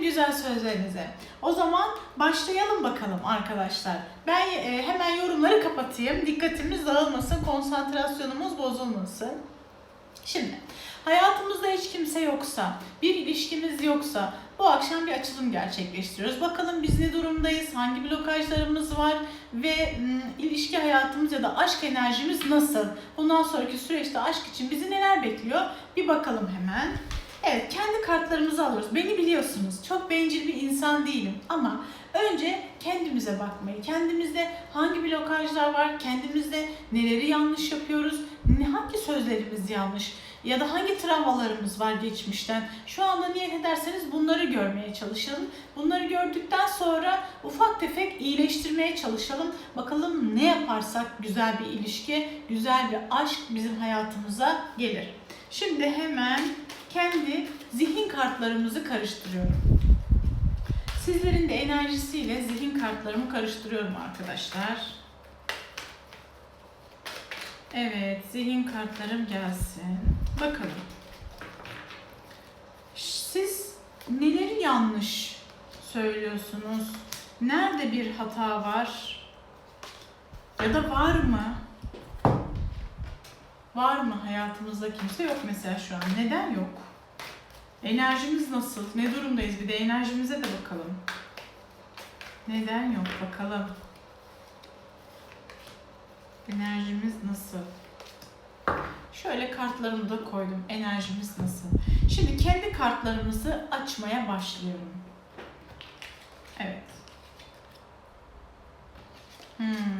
güzel sözlerinize. O zaman başlayalım bakalım arkadaşlar. Ben e, hemen yorumları kapatayım. Dikkatimiz dağılmasın, konsantrasyonumuz bozulmasın. Şimdi hayatımızda hiç kimse yoksa, bir ilişkimiz yoksa bu akşam bir açılım gerçekleştiriyoruz. Bakalım biz ne durumdayız, hangi blokajlarımız var ve ilişki hayatımız ya da aşk enerjimiz nasıl? Bundan sonraki süreçte aşk için bizi neler bekliyor? Bir bakalım hemen. Evet, kendi kartlarımızı alıyoruz. Beni biliyorsunuz. Çok bencil bir insan değilim ama önce kendimize bakmayı, kendimizde hangi blokajlar var, kendimizde neleri yanlış yapıyoruz, hangi sözlerimiz yanlış ya da hangi travmalarımız var geçmişten. Şu anda niyet ederseniz bunları görmeye çalışalım. Bunları gördükten sonra ufak tefek iyileştirmeye çalışalım. Bakalım ne yaparsak güzel bir ilişki, güzel bir aşk bizim hayatımıza gelir. Şimdi hemen kendi zihin kartlarımızı karıştırıyorum. Sizlerin de enerjisiyle zihin kartlarımı karıştırıyorum arkadaşlar. Evet, zihin kartlarım gelsin. Bakalım. Siz neleri yanlış söylüyorsunuz? Nerede bir hata var? Ya da var mı? Var mı hayatımızda kimse yok mesela şu an? Neden yok? Enerjimiz nasıl? Ne durumdayız? Bir de enerjimize de bakalım. Neden yok? Bakalım. Enerjimiz nasıl? Şöyle kartlarımı da koydum. Enerjimiz nasıl? Şimdi kendi kartlarımızı açmaya başlıyorum. Evet. Hmm.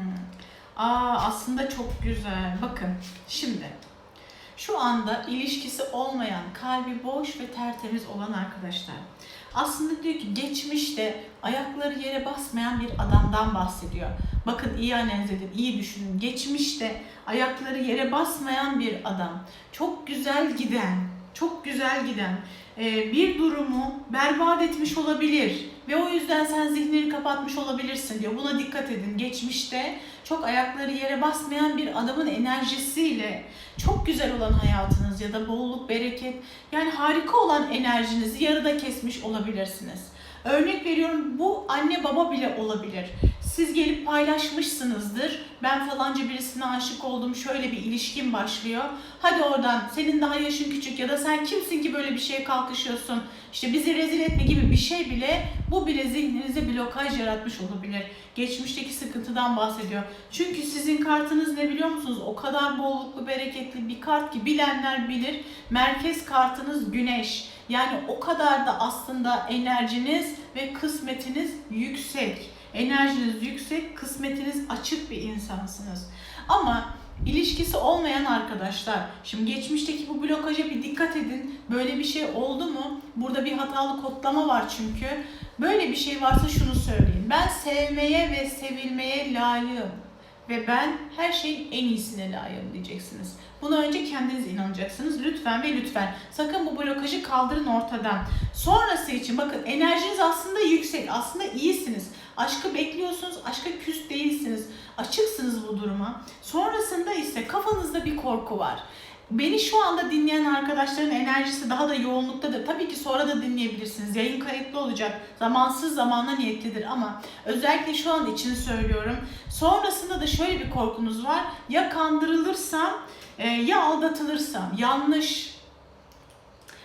Aa aslında çok güzel. Bakın şimdi şu anda ilişkisi olmayan, kalbi boş ve tertemiz olan arkadaşlar. Aslında diyor ki geçmişte ayakları yere basmayan bir adamdan bahsediyor. Bakın iyi analiz edin, iyi düşünün. Geçmişte ayakları yere basmayan bir adam. Çok güzel giden, çok güzel giden e, bir durumu berbat etmiş olabilir. Ve o yüzden sen zihnini kapatmış olabilirsin diyor. Buna dikkat edin. Geçmişte çok ayakları yere basmayan bir adamın enerjisiyle çok güzel olan hayatınız ya da bolluk, bereket yani harika olan enerjinizi yarıda kesmiş olabilirsiniz. Örnek veriyorum bu anne baba bile olabilir. Siz gelip paylaşmışsınızdır. Ben falanca birisine aşık oldum. Şöyle bir ilişkim başlıyor. Hadi oradan senin daha yaşın küçük ya da sen kimsin ki böyle bir şeye kalkışıyorsun. İşte bizi rezil etme gibi bir şey bile bu bile zihninize blokaj yaratmış olabilir. Geçmişteki sıkıntıdan bahsediyor. Çünkü sizin kartınız ne biliyor musunuz? O kadar bolluklu, bereketli bir kart ki bilenler bilir. Merkez kartınız güneş. Yani o kadar da aslında enerjiniz ve kısmetiniz yüksek. Enerjiniz yüksek, kısmetiniz açık bir insansınız. Ama ilişkisi olmayan arkadaşlar, şimdi geçmişteki bu blokaja bir dikkat edin. Böyle bir şey oldu mu? Burada bir hatalı kodlama var çünkü. Böyle bir şey varsa şunu söyleyeyim. Ben sevmeye ve sevilmeye layığım. Ve ben her şeyin en iyisine layığım diyeceksiniz. Buna önce kendiniz inanacaksınız. Lütfen ve lütfen. Sakın bu blokajı kaldırın ortadan. Sonrası için bakın enerjiniz aslında yüksek. Aslında iyisiniz. Aşkı bekliyorsunuz. Aşka küs değilsiniz. Açıksınız bu duruma. Sonrasında ise kafanızda bir korku var. Beni şu anda dinleyen arkadaşların enerjisi daha da yoğunluktadır. Tabii ki sonra da dinleyebilirsiniz. Yayın kayıtlı olacak. Zamansız zamanla niyetlidir ama özellikle şu an için söylüyorum. Sonrasında da şöyle bir korkunuz var. Ya kandırılırsam e, ya aldatılırsam yanlış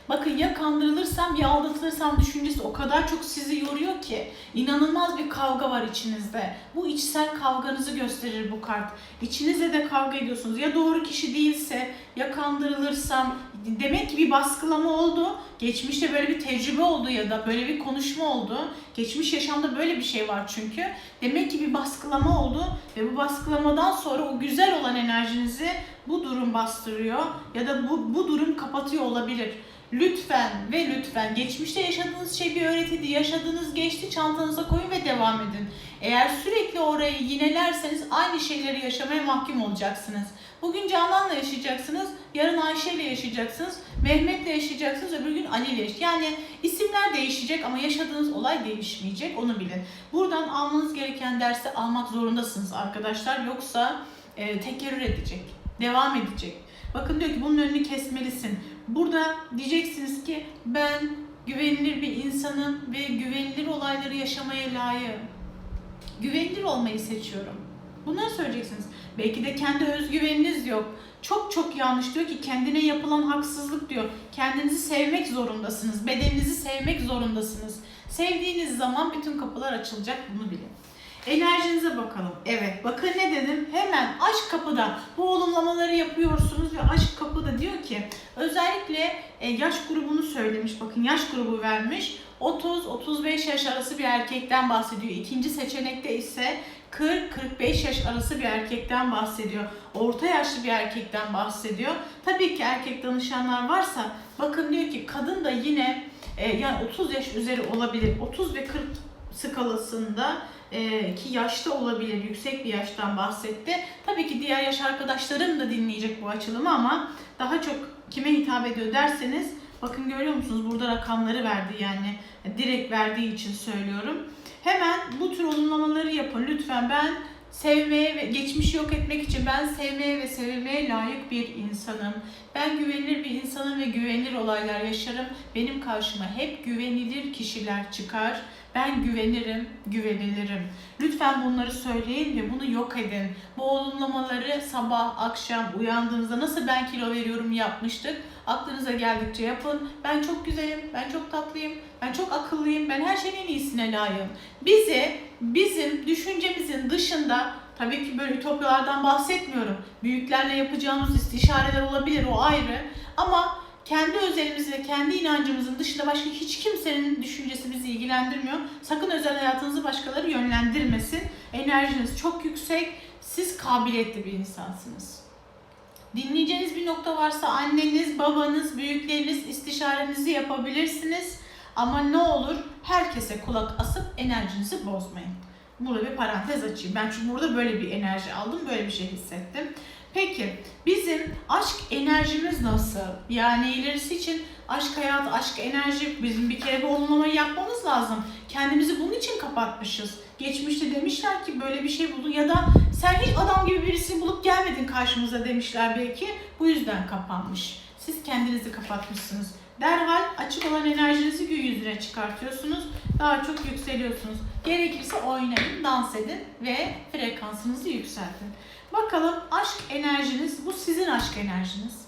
Bakın ya kandırılırsam ya aldatılırsam düşüncesi o kadar çok sizi yoruyor ki inanılmaz bir kavga var içinizde. Bu içsel kavganızı gösterir bu kart. İçinizde de kavga ediyorsunuz. Ya doğru kişi değilse ya kandırılırsam demek ki bir baskılama oldu. Geçmişte böyle bir tecrübe oldu ya da böyle bir konuşma oldu. Geçmiş yaşamda böyle bir şey var çünkü. Demek ki bir baskılama oldu ve bu baskılamadan sonra o güzel olan enerjinizi bu durum bastırıyor ya da bu, bu durum kapatıyor olabilir. Lütfen ve lütfen geçmişte yaşadığınız şey bir öğretiydi. Yaşadığınız geçti çantanıza koyun ve devam edin. Eğer sürekli orayı yinelerseniz aynı şeyleri yaşamaya mahkum olacaksınız. Bugün Canan'la yaşayacaksınız, yarın Ayşe ile yaşayacaksınız, Mehmet'le yaşayacaksınız, öbür gün Ali ile yaşayacaksınız. Yani isimler değişecek ama yaşadığınız olay değişmeyecek, onu bilin. Buradan almanız gereken dersi almak zorundasınız arkadaşlar. Yoksa e, tekerrür edecek, devam edecek. Bakın diyor ki bunun önünü kesmelisin. Burada diyeceksiniz ki ben güvenilir bir insanım ve güvenilir olayları yaşamaya layığım. Güvenilir olmayı seçiyorum. Bunları söyleyeceksiniz. Belki de kendi özgüveniniz yok. Çok çok yanlış diyor ki kendine yapılan haksızlık diyor. Kendinizi sevmek zorundasınız. Bedeninizi sevmek zorundasınız. Sevdiğiniz zaman bütün kapılar açılacak bunu bilin. Enerjinize bakalım. Evet bakın ne dedim? Hemen aşk kapıda bu olumlamaları yapıyorsunuz ve aşk kapıda diyor ki özellikle e, yaş grubunu söylemiş. Bakın yaş grubu vermiş. 30-35 yaş arası bir erkekten bahsediyor. İkinci seçenekte ise 40-45 yaş arası bir erkekten bahsediyor. Orta yaşlı bir erkekten bahsediyor. Tabii ki erkek danışanlar varsa bakın diyor ki kadın da yine e, yani 30 yaş üzeri olabilir. 30 ve 40 skalasında e, ki yaşta olabilir, yüksek bir yaştan bahsetti. Tabii ki diğer yaş arkadaşlarım da dinleyecek bu açılımı ama daha çok kime hitap ediyor derseniz bakın görüyor musunuz burada rakamları verdi yani direkt verdiği için söylüyorum. Hemen bu tür olumlamaları yapın lütfen ben sevmeye ve geçmişi yok etmek için ben sevmeye ve sevilmeye layık bir insanım. Ben güvenilir bir insanım ve güvenilir olaylar yaşarım. Benim karşıma hep güvenilir kişiler çıkar. Ben güvenirim, güvenilirim. Lütfen bunları söyleyin ve bunu yok edin. Bu olumlamaları sabah, akşam uyandığınızda nasıl ben kilo veriyorum yapmıştık. Aklınıza geldikçe yapın. Ben çok güzelim, ben çok tatlıyım, ben çok akıllıyım, ben her şeyin en iyisine layığım. Bizi, bizim düşüncemizin dışında Tabii ki böyle ütopyalardan bahsetmiyorum. Büyüklerle yapacağımız istişareler olabilir o ayrı. Ama kendi özelimiz ve kendi inancımızın dışında başka hiç kimsenin düşüncesi bizi ilgilendirmiyor. Sakın özel hayatınızı başkaları yönlendirmesin. Enerjiniz çok yüksek. Siz kabiliyetli bir insansınız. Dinleyeceğiniz bir nokta varsa anneniz, babanız, büyükleriniz istişarenizi yapabilirsiniz. Ama ne olur herkese kulak asıp enerjinizi bozmayın. Burada bir parantez açayım. Ben çünkü burada böyle bir enerji aldım, böyle bir şey hissettim. Peki bizim aşk enerjimiz nasıl? Yani ilerisi için aşk hayatı, aşk enerji bizim bir kere bir olumlamayı yapmamız lazım. Kendimizi bunun için kapatmışız. Geçmişte demişler ki böyle bir şey buldun ya da sen hiç adam gibi birisini bulup gelmedin karşımıza demişler belki. Bu yüzden kapanmış. Siz kendinizi kapatmışsınız. Derhal açık olan enerjinizi gün yüzüne çıkartıyorsunuz. Daha çok yükseliyorsunuz. Gerekirse oynayın, dans edin ve frekansınızı yükseltin. Bakalım aşk enerjiniz, bu sizin aşk enerjiniz.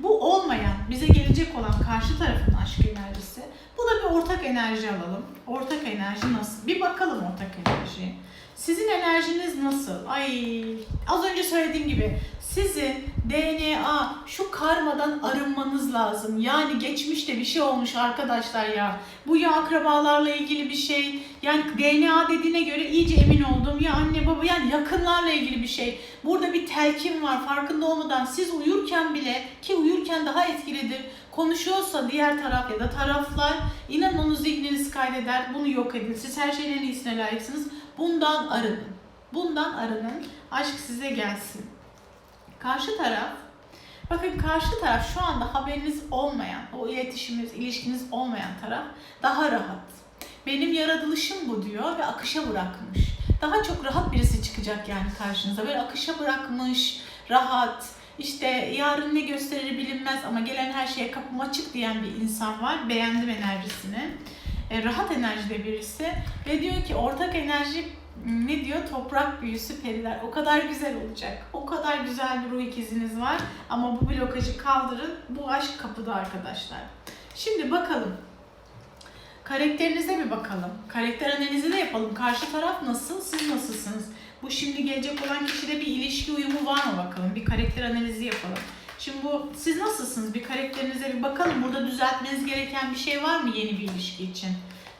Bu olmayan, bize gelecek olan karşı tarafın aşk enerjisi. Bu da bir ortak enerji alalım. Ortak enerji nasıl? Bir bakalım ortak enerjiye. Sizin enerjiniz nasıl? Ay, az önce söylediğim gibi sizin DNA şu karmadan arınmanız lazım. Yani geçmişte bir şey olmuş arkadaşlar ya. Bu ya akrabalarla ilgili bir şey. Yani DNA dediğine göre iyice emin oldum. Ya anne baba yani yakınlarla ilgili bir şey. Burada bir telkin var farkında olmadan. Siz uyurken bile ki uyurken daha etkilidir. Konuşuyorsa diğer taraf ya da taraflar inanın onu zihniniz kaydeder. Bunu yok edin. Siz her şeyin en iyisine layıksınız. Bundan arının. Bundan arının. Aşk size gelsin. Karşı taraf, bakın karşı taraf şu anda haberiniz olmayan, o iletişiminiz, ilişkiniz olmayan taraf daha rahat. Benim yaratılışım bu diyor ve akışa bırakmış. Daha çok rahat birisi çıkacak yani karşınıza. Böyle akışa bırakmış, rahat, işte yarın ne gösterir bilinmez ama gelen her şeye kapım açık diyen bir insan var. Beğendim enerjisini. E, rahat enerjide birisi ve diyor ki ortak enerji ne diyor? Toprak büyüsü periler. O kadar güzel olacak. O kadar güzel bir ruh ikiziniz var. Ama bu blokajı kaldırın. Bu aşk kapıda arkadaşlar. Şimdi bakalım. Karakterinize bir bakalım. Karakter analizi de yapalım. Karşı taraf nasıl? Siz nasılsınız? Bu şimdi gelecek olan kişide bir ilişki uyumu var mı bakalım? Bir karakter analizi yapalım. Şimdi bu siz nasılsınız? Bir karakterinize bir bakalım. Burada düzeltmeniz gereken bir şey var mı yeni bir ilişki için?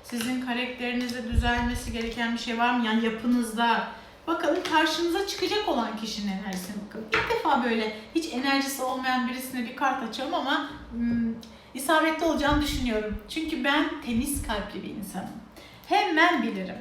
Sizin karakterinizde düzelmesi gereken bir şey var mı? Yani yapınızda. Bakalım karşınıza çıkacak olan kişinin enerjisine bakın. İlk defa böyle hiç enerjisi olmayan birisine bir kart açıyorum ama hmm, isabetli olacağını düşünüyorum. Çünkü ben temiz kalpli bir insanım. Hemen bilirim.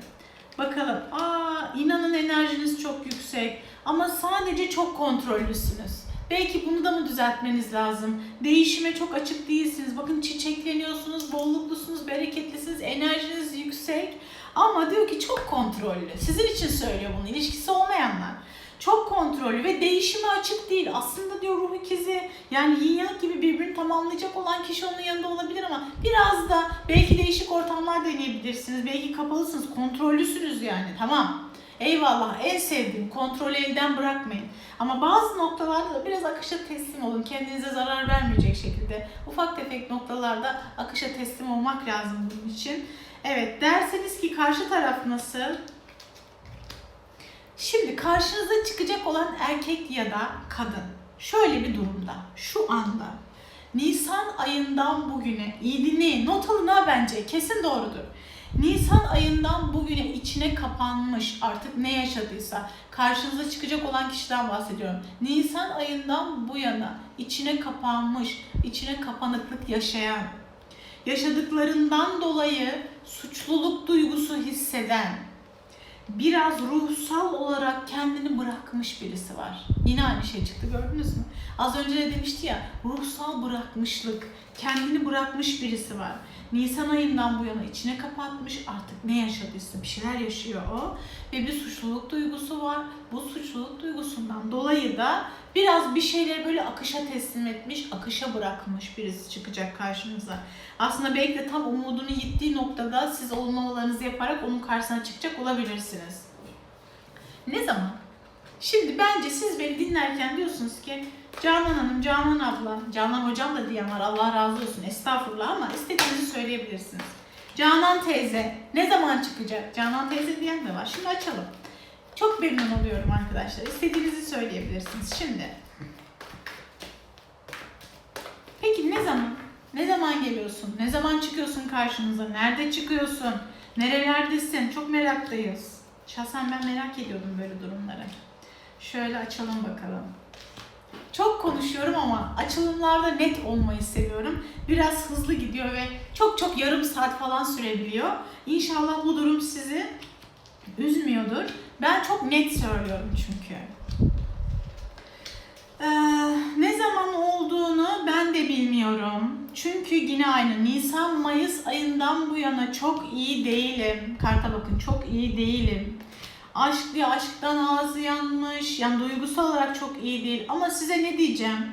Bakalım. Aa inanın enerjiniz çok yüksek ama sadece çok kontrollüsünüz. Belki bunu da mı düzeltmeniz lazım? Değişime çok açık değilsiniz. Bakın çiçekleniyorsunuz, bolluklusunuz, bereketlisiniz, enerjiniz yüksek. Ama diyor ki çok kontrollü. Sizin için söylüyor bunu, ilişkisi olmayanlar. Çok kontrollü ve değişime açık değil. Aslında diyor ruh ikizi yani yin yang gibi birbirini tamamlayacak olan kişi onun yanında olabilir ama biraz da belki değişik ortamlar deneyebilirsiniz. Belki kapalısınız, kontrollüsünüz yani tamam. Eyvallah en sevdiğim kontrolü elden bırakmayın. Ama bazı noktalarda da biraz akışa teslim olun. Kendinize zarar vermeyecek şekilde. Ufak tefek noktalarda akışa teslim olmak lazım bunun için. Evet derseniz ki karşı taraf nasıl? Şimdi karşınıza çıkacak olan erkek ya da kadın şöyle bir durumda, şu anda Nisan ayından bugüne, iyi dinleyin, not alın ha bence, kesin doğrudur. Nisan ayından bugüne içine kapanmış artık ne yaşadıysa karşınıza çıkacak olan kişiden bahsediyorum. Nisan ayından bu yana içine kapanmış, içine kapanıklık yaşayan, yaşadıklarından dolayı suçluluk duygusu hisseden, biraz ruhsal olarak kendini bırakmış birisi var. Yine aynı şey çıktı gördünüz mü? Az önce de demişti ya ruhsal bırakmışlık, kendini bırakmış birisi var. Nisan ayından bu yana içine kapatmış artık ne yaşadıysa bir şeyler yaşıyor o. Ve bir suçluluk duygusu var. Bu suçluluk duygusundan dolayı da biraz bir şeyleri böyle akışa teslim etmiş, akışa bırakmış birisi çıkacak karşınıza. Aslında belki de tam umudunu yittiği noktada siz olumlamalarınızı yaparak onun karşısına çıkacak olabilirsiniz. Ne zaman? Şimdi bence siz beni dinlerken diyorsunuz ki Canan Hanım, Canan abla, Canan hocam da diyen Allah razı olsun estağfurullah ama istediğinizi söyleyebilirsiniz. Canan teyze ne zaman çıkacak? Canan teyze diyen de var. Şimdi açalım. Çok memnun oluyorum arkadaşlar. İstediğinizi söyleyebilirsiniz. Şimdi. Peki ne zaman? Ne zaman geliyorsun? Ne zaman çıkıyorsun karşımıza? Nerede çıkıyorsun? Nerelerdesin? Çok meraktayız. Şahsen ben merak ediyordum böyle durumları. Şöyle açalım bakalım. Çok konuşuyorum ama açılımlarda net olmayı seviyorum. Biraz hızlı gidiyor ve çok çok yarım saat falan sürebiliyor. İnşallah bu durum sizi üzmüyordur. Ben çok net söylüyorum çünkü. Ee, ne zaman olduğunu ben de bilmiyorum. Çünkü yine aynı. Nisan Mayıs ayından bu yana çok iyi değilim. Karta bakın çok iyi değilim. Aşk diye aşktan ağzı yanmış. Yani duygusal olarak çok iyi değil. Ama size ne diyeceğim?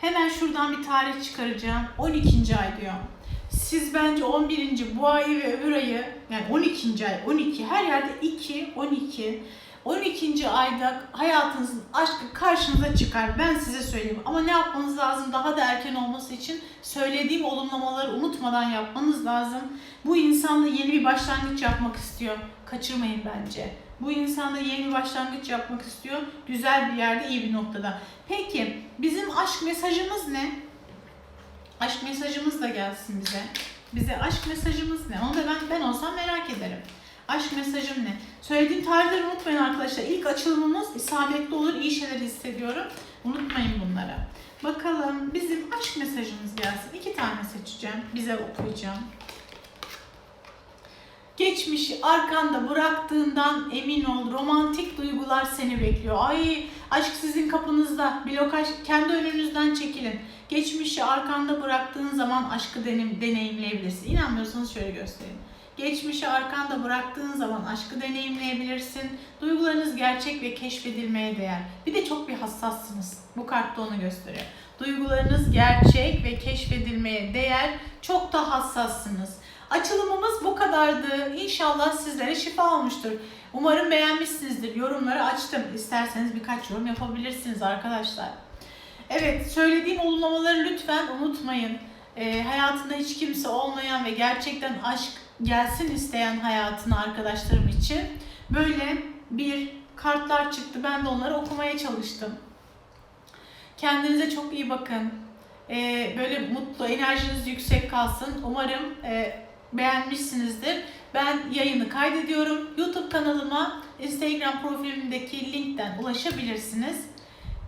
Hemen şuradan bir tarih çıkaracağım. 12. ay diyor. Siz bence 11. bu ayı ve öbür ayı yani 12. ay 12 her yerde 2 12 12. ayda hayatınızın aşkı karşınıza çıkar. Ben size söyleyeyim. Ama ne yapmanız lazım? Daha da erken olması için söylediğim olumlamaları unutmadan yapmanız lazım. Bu insan da yeni bir başlangıç yapmak istiyor. Kaçırmayın bence. Bu insan da yeni bir başlangıç yapmak istiyor. Güzel bir yerde, iyi bir noktada. Peki bizim aşk mesajımız ne? Aşk mesajımız da gelsin bize. Bize aşk mesajımız ne? Onu da ben ben olsam merak ederim. Aşk mesajım ne? Söylediğim tarihleri unutmayın arkadaşlar. İlk açılımımız isabetli olur, iyi şeyler hissediyorum. Unutmayın bunları. Bakalım bizim aşk mesajımız gelsin. İki tane seçeceğim. Bize okuyacağım. Geçmişi arkanda bıraktığından emin ol. Romantik duygular seni bekliyor. Ay aşk sizin kapınızda. Blokaj kendi önünüzden çekilin. Geçmişi arkanda bıraktığın zaman aşkı denim, deneyimleyebilirsin. İnanmıyorsanız şöyle göstereyim. Geçmişi arkanda bıraktığın zaman aşkı deneyimleyebilirsin. Duygularınız gerçek ve keşfedilmeye değer. Bir de çok bir hassassınız. Bu kartta onu gösteriyor. Duygularınız gerçek ve keşfedilmeye değer. Çok da hassassınız. Açılımımız bu kadardı. İnşallah sizlere şifa olmuştur. Umarım beğenmişsinizdir. Yorumları açtım. İsterseniz birkaç yorum yapabilirsiniz arkadaşlar. Evet, söylediğim olumlamaları lütfen unutmayın. Ee, hayatında hiç kimse olmayan ve gerçekten aşk gelsin isteyen hayatına arkadaşlarım için böyle bir kartlar çıktı. Ben de onları okumaya çalıştım. Kendinize çok iyi bakın. Ee, böyle mutlu, enerjiniz yüksek kalsın. Umarım e, beğenmişsinizdir. Ben yayını kaydediyorum. YouTube kanalıma Instagram profilimdeki linkten ulaşabilirsiniz.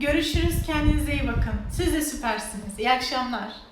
Görüşürüz. Kendinize iyi bakın. Siz de süpersiniz. İyi akşamlar.